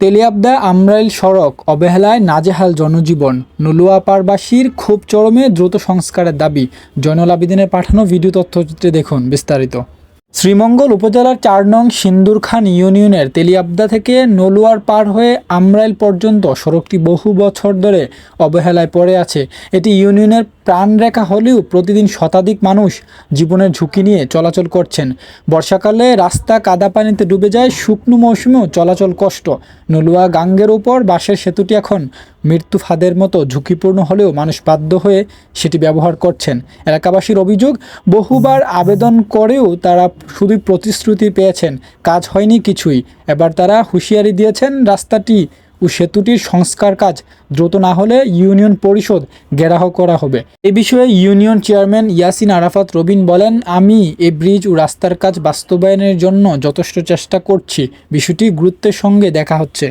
তেলিয়াবদা আমরাইল সড়ক অবহেলায় নাজেহাল জনজীবন। নলুয়াপাড়বাসীর খুব চরমে দ্রুত সংস্কারের দাবি। জয়নুল আবিদিনের পাঠানো ভিডিও তথ্যচিত্রে দেখুন বিস্তারিত। শ্রীমঙ্গল উপজেলার চার নং সিন্দুরখান ইউনিয়নের তেলিয়াবদা থেকে নলুয়ার পার হয়ে আমরাইল পর্যন্ত সড়কটি বহু বছর ধরে অবহেলায় পড়ে আছে। এটি ইউনিয়নের প্রাণরেখা হলেও প্রতিদিন শতাধিক মানুষ জীবনের ঝুঁকি নিয়ে চলাচল করছেন। বর্ষাকালে রাস্তা কাদা পানিতে ডুবে যায়, শুকনো মৌসুমেও চলাচল কষ্ট। নলুয়া গাঙ্গের উপর বাঁশের সেতুটি এখন মৃত্যু ফাঁদের মতো ঝুঁকিপূর্ণ হলেও মানুষ বাধ্য হয়ে সেটি ব্যবহার করছেন। এলাকাবাসীর অভিযোগ, বহুবার আবেদন করেও তারা শুধুই প্রতিশ্রুতি পেয়েছেন, কাজ হয়নি কিছুই। এবার তারা হুঁশিয়ারি দিয়েছেন রাস্তাটি ও সেতুটির সংস্কার কাজ। দ্রুত না হলে ইউনিয়ন পরিষদ গেরাহ করা হবে। এ বিষয়ে ইউনিয়ন চেয়ারম্যান ইয়াসিন আরাফাত রবিন বলেন, আমি এ ব্রিজ ও রাস্তার কাজ বাস্তবায়নের জন্য যথেষ্ট চেষ্টা করছি। বিষয়টি গুরুত্বের সঙ্গে দেখা হচ্ছে।